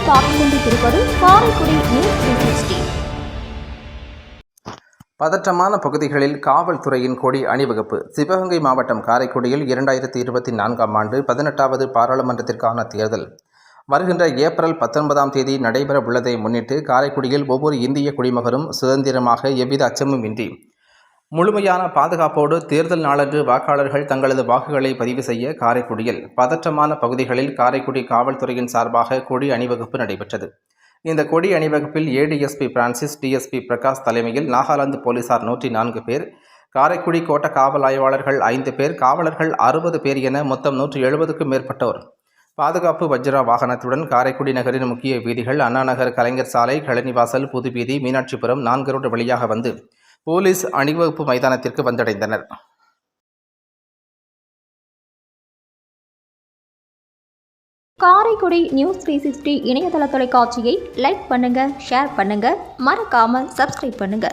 நீங்கள் கொண்டிருப்பது Karaikudi news three பதற்றமான பகுதிகளில் காவல்துறையின் கொடி அணிவகுப்பு. சிவகங்கை மாவட்டம் காரைக்குடியில் இரண்டாயிரத்தி இருபத்தி நான்காம் ஆண்டு பதினெட்டாவது பாராளுமன்றத்திற்கான தேர்தல். வருகின்ற ஏப்ரல் பத்தொன்பதாம் தேதி நடைபெற உள்ளதை முன்னிட்டு காரைக்குடியில் ஒவ்வொரு இந்திய குடிமகனும் சுதந்திரமாக எவ்வித அச்சமும் இன்றி முழுமையான பாதுகாப்போடு தேர்தல் நாளன்று வாக்காளர்கள் தங்களது வாக்குகளை பதிவு செய்ய காரைக்குடியில் பதற்றமான பகுதிகளில் காரைக்குடி காவல்துறையின் சார்பாக கொடி அணிவகுப்பு நடைபெற்றது. இந்த கொடி அணிவகுப்பில் ஏடிஎஸ்பி பிரான்சிஸ் டிஎஸ்பி பிரகாஷ் தலைமையில் நாகாலாந்து போலீசார் நூற்றி நான்கு பேர் காரைக்குடி கோட்ட காவல் ஆய்வாளர்கள் ஐந்து பேர் காவலர்கள் அறுபது பேர் என மொத்தம் நூற்றி எழுபதுக்கும் மேற்பட்டோர். பாதுகாப்பு வஜ்ரா வாகனத்துடன் காரைக்குடி நகரின் முக்கிய வீதிகள் அண்ணா நகர் கலைஞர் சாலை கழனிவாசல் புதுவீதி மீனாட்சிபுரம் நான்கு ரோடு வழியாக வந்து போலீஸ் அணிவகுப்பு மைதானத்திற்கு வந்தடைந்தனர். காரைக்குடி நியூஸ் த்ரீ சிக்ஸ்டி இணையதள தொலைக்காட்சியை லைக் பண்ணுங்க ஷேர் பண்ணுங்க. மறக்காம சப்ஸ்கிரைப் பண்ணுங்க.